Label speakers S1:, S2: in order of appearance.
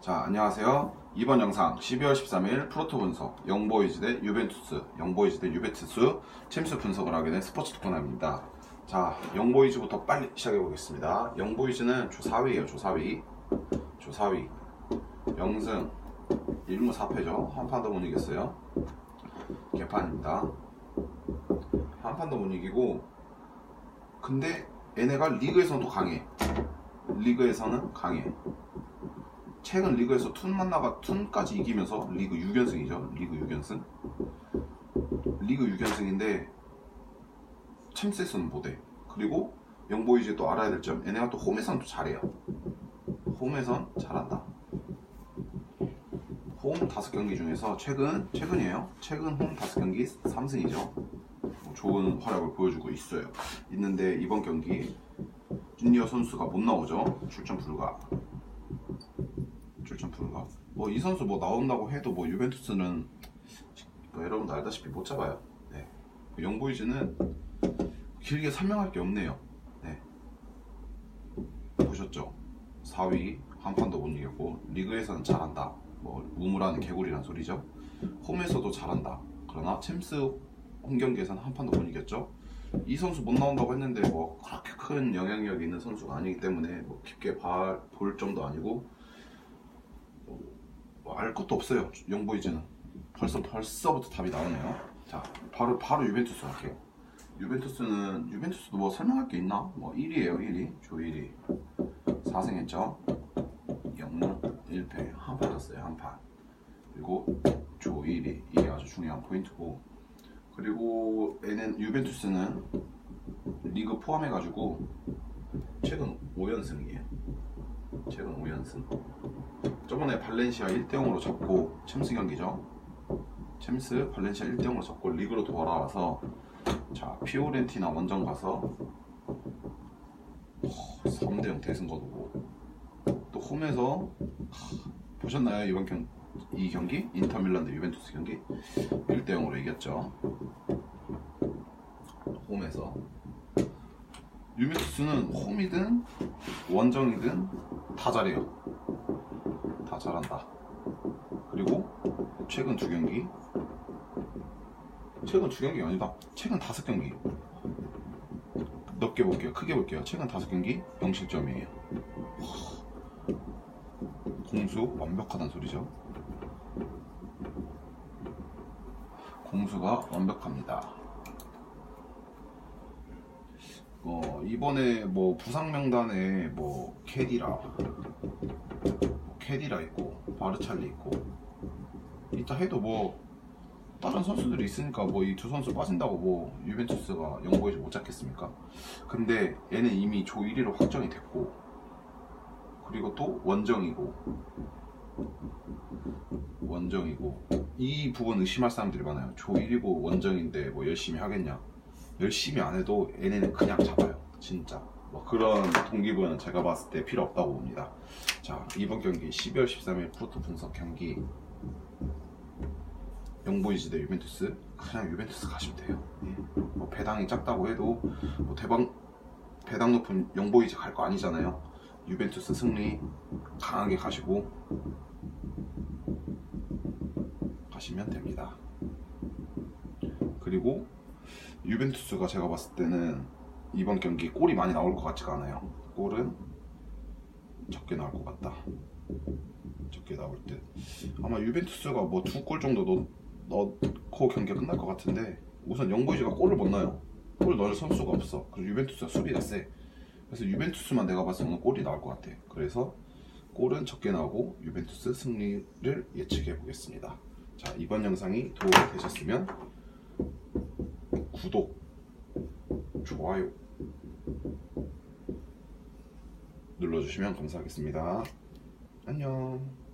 S1: 자, 안녕하세요. 이번 영상 12월 13일 프로토 분석, 영보이즈 대 유벤투스, 영보이즈 대 유벤투스 챔스 분석을 하게 된 스포츠 토크남입니다. 자, 영보이즈부터 빨리 시작해 보겠습니다. 영보이즈는 조 4위예요, 조 4위. 조 4위. 영승 1무 4패죠. 한 판도 못 이겼어요. 개판입니다. 한 판도 못 이기고 근데 얘네가 리그에서는 또 강해. 리그에서는 강해. 최근 리그에서 툰 만나가 툰까지 이기면서 리그 6연승이죠. 리그 6연승. 리그 6연승인데 챔스에서는 못해. 그리고 영보이즈 또 알아야 될 점, 얘네가 또 홈에서는 또 잘해요. 홈에선 잘한다. 홈 다섯 경기 중에서 최근 최근이에요. 최근 홈 다섯 경기 3승이죠. 뭐 좋은 활약을 보여주고 있어요. 있는데 이번 경기 주니어 선수가 못 나오죠. 출전 불가. 뭐 이 선수 뭐 나온다고 해도 뭐 유벤투스는 뭐 여러분도 알다시피 못 잡아요. 네. 그 영보이즈는 길게 설명할 게 없네요. 네. 보셨죠? 4위 한 판도 못 이겼고 리그에서는 잘한다. 뭐 우물하는 개구리란 소리죠. 홈에서도 잘한다. 그러나 챔스 홈 경기에서는 한 판도 못 이겼죠. 이 선수 못 나온다고 했는데 뭐 그렇게 큰 영향력 있는 선수가 아니기 때문에 뭐 깊게 봐- 볼 점도 아니고 뭐 알 것도 없어요. 영보이즈는 벌써 벌써부터 답이 나오네요. 자 바로 바로 유벤투스 할게요. 유벤투스는 유벤투스도 뭐 설명할 게 있나? 뭐 1위에요 1위 조 1위 4승했죠. 0무 1패 한판 졌어요 한 판. 그리고 조 1위 이게 아주 중요한 포인트고 그리고 얘는 유벤투스는 리그 포함해 가지고 최근 5연승이에요. 최근 5연승. 저번에 발렌시아 1대0으로 졌고 챔스 경기죠. 챔스 발렌시아 1대0으로 졌고 리그로 돌아와서 자 피오렌티나 원정 가서 3대0 대승 거두고 또 홈에서 하, 보셨나요 이번 경, 이 경기 인터밀란 대 유벤투스 경기 1대0으로 이겼죠. 홈에서 유벤투스는 홈이든 원정이든 다 잘해요. 다 잘한다. 그리고 최근 두 경기 최근 두 경기 아니다. 최근 다섯 경기 넓게 볼게요. 크게 볼게요. 최근 다섯 경기 0실점이에요. 공수 완벽하다는 소리죠. 공수가 완벽합니다. 어, 이번에 뭐 부상 명단에 뭐 캐디라, 뭐 캐디라 있고 바르찰리 있고 있다 해도 뭐 다른 선수들이 있으니까 뭐 이 두 선수 빠진다고 뭐 유벤투스가 영보에서 못 잡겠습니까? 근데 얘는 이미 조 1위로 확정이 됐고 그리고 또 원정이고 원정이고 이 부분 의심할 사람들이 많아요. 조 1위고 원정인데 뭐 열심히 하겠냐? 열심히 안 해도 얘네는 그냥 잡아요. 진짜. 뭐 그런 동기부여는 제가 봤을 때 필요 없다고 봅니다. 자 이번 경기 12월 13일 프로토 분석 경기 영보이즈 대 유벤투스 그냥 유벤투스 가시면 돼요. 예. 뭐 배당이 작다고 해도 뭐 대박 배당 높은 영보이즈 갈거 아니잖아요. 유벤투스 승리 강하게 가시고 가시면 됩니다. 그리고 유벤투스가 제가 봤을 때는 이번 경기 골이 많이 나올 것 같지가 않아요. 골은 적게 나올 것 같다. 적게 나올 듯. 아마 유벤투스가 뭐 두 골 정도 넣, 넣고 경기가 끝날 것 같은데 우선 영보이즈가 골을 못 넣어요. 골 넣을 선수가 없어. 그리고 유벤투스가 수비가 세. 그래서 유벤투스만 내가 봤을 때는 골이 나올 것 같아. 그래서 골은 적게 나오고 유벤투스 승리를 예측해 보겠습니다. 자 이번 영상이 도움이 되셨으면 구독, 좋아요 눌러주시면 감사하겠습니다. 안녕.